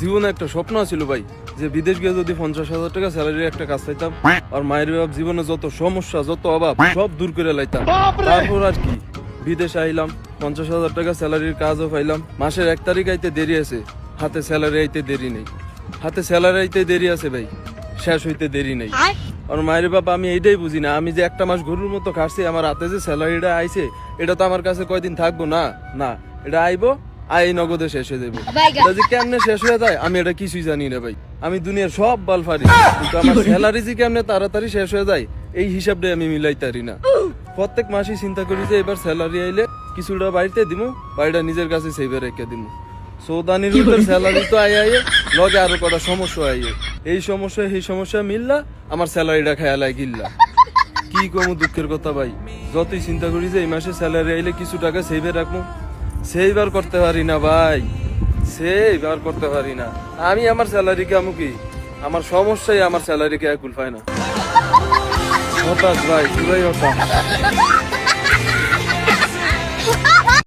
জীবনে একটা স্বপ্ন ছিল ভাই যে বিদেশ গিয়ে যদি পঞ্চাশ হাজার টাকা স্যালারির একটা কাজ পাইতাম আর মায়ের বাপ জীবনে যত সমস্যা যত অভাব সব দূর করে লাইতাম। তারপর আর কি বিদেশ আইলাম পঞ্চাশ হাজার টাকা স্যালারির কাজও পাইলাম মাসের এক তারিখ আইতে দেরি আছে হাতে স্যালারি আইতে দেরি নেই। হাতে স্যালারি আইতে দেরি আছে ভাই শেষ হইতে দেরি নেই। আর মায়ের বাবা আমি এইটাই বুঝি না আমি যে একটা মাস গরুর মতো খাচ্ছি আমার হাতে যে স্যালারিটা আইছে এটা তো আমার কাছে কয়দিন থাকব না? না এটা আইবো আই নগদে শেষ হয়ে যাব। যে কেমনে শেষ হয়ে যায় আমি এটা কিছুই জানি না ভাই। আমি দুনিয়ার সব বাল ফারি কিন্তু আমার স্যালারি যে কেমনে তাড়াতাড়ি শেষ হয়ে যায় এই হিসাবটা আমি মিলাই তারি না। প্রত্যেক মাসে চিন্তা করি যে এবার স্যালারি আইলে কিছুটা বাড়িতে দিমু বাড়িটা নিজের কাছে সেভে রেখে দিমু। সৌদানির ভিতর স্যালারি তো আই আইয়ে লগে আরও কটা সমস্যা আইয়ে এই সমস্যা এই সমস্যা মিললা আমার স্যালারিটা খেয়ালাই গিল্লা। কি কম দুঃখের কথা ভাই? যতই চিন্তা করি যে এই মাসে স্যালারি আইলে কিছু টাকা সেভে রাখব সেইবার করতে পারি না ভাই। সেইবার করতে পারি না। আমি আমার স্যালারি কে কি? আমার সমস্যাই আমার স্যালারি কে একুল পায় না। হতাশ ভাই হতাশ?